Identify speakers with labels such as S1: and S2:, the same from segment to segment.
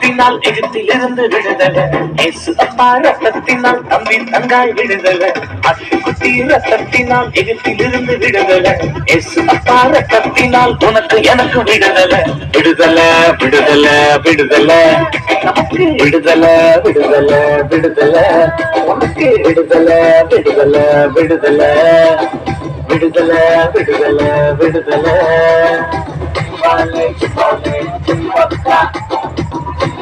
S1: ரத்தத்தினால் எகிப்திலிருந்து விடுதலை. இயேசு அப்பா ரத்தத்தினால் தம்பி தங்காய் விடுதலை. குட்டி ரத்தத்தினால் எகிப்திலிருந்து விடுதலை. இயேசு அப்பா ரத்தத்தினால் உனக்கு எனக்கு விடுதலை. விடுதலை விடுதலை விடுதலை. நமக்கு விடுதலை விடுதலை விடுதலை. உனக்கு விடுதலை விடுதலை விடுதலை. விடுதலை விடுதலை விடுதலை. Vale, vale, vale.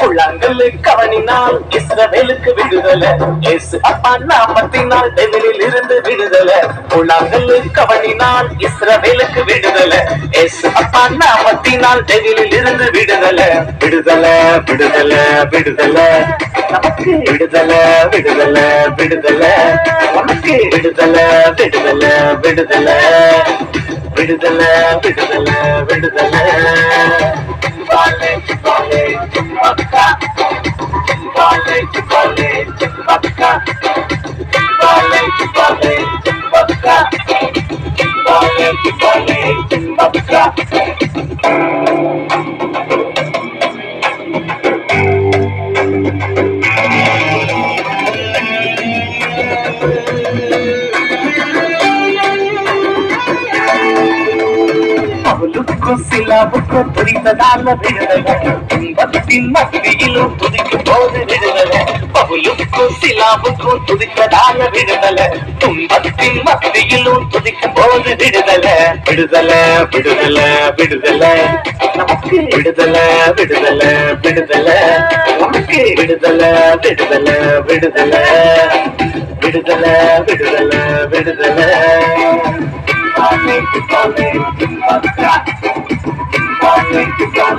S1: குள்ளங்கள் கவனினால் இஸ்ரவேலுக்கு விடுதலை. இயேசு அப்பா நாமத்தினால் டெவிலில் இருந்து விடுதலை. குள்ளங்கள் கவனினால் இஸ்ரவேலுக்கு விடுதலை. இயேசு அப்பா நாமத்தினால் டெவிலில் இருந்து விடுதலை. விடுதலை விடுதலை விடுதலை. நமக்கு விடுதலை விடுதலை விடுதலை. நமக்கு விடுதலை விடுதலை விடுதலை. விடுதலை விடுதலை விடுதலை. சிலாவுக்கும் புரிந்ததால துன்பத்தின் மத்தியிலும் துதிக்கும் போது விடுதலை பவுலுக்கும் சிலாவுக்கும் துதித்ததால விடுதலை துன்பத்தின் மத்தியிலும் துதிக்கும் போது விடுதலை விடுதலை விடுதலை விடுதலை. நமக்கு விடுதலை விடுதலை விடுதலை. நமக்கு விடுதலை விடுதலை விடுதலை. விடுதலை விடுதலை விடுதலை. vale, vale,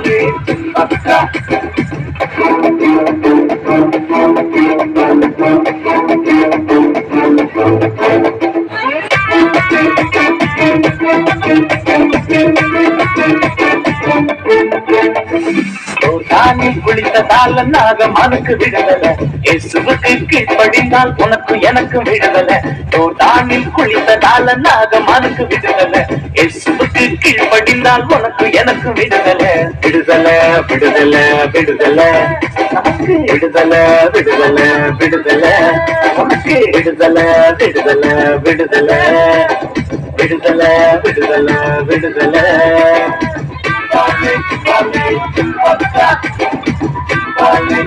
S1: Africa, Africa, Africa. குளித்ததால நாகமானுக்கு விடுதலை இயேசுவுக்கு கீழ்ப்படிந்தால் உனக்கு எனக்கு விடுதலை தானில் குளித்ததால நாகமானுக்கு விடுதலை இயேசுவுக்கு கீழ்ப்படிந்தால் உனக்கு எனக்கு விடுதலை விடுதலை விடுதலை விடுதலை. நமக்கு விடுதலை விடுதலை விடுதலை. உனக்கு விடுதலை விடுதலை விடுதலை. விடுதலை விடுதலை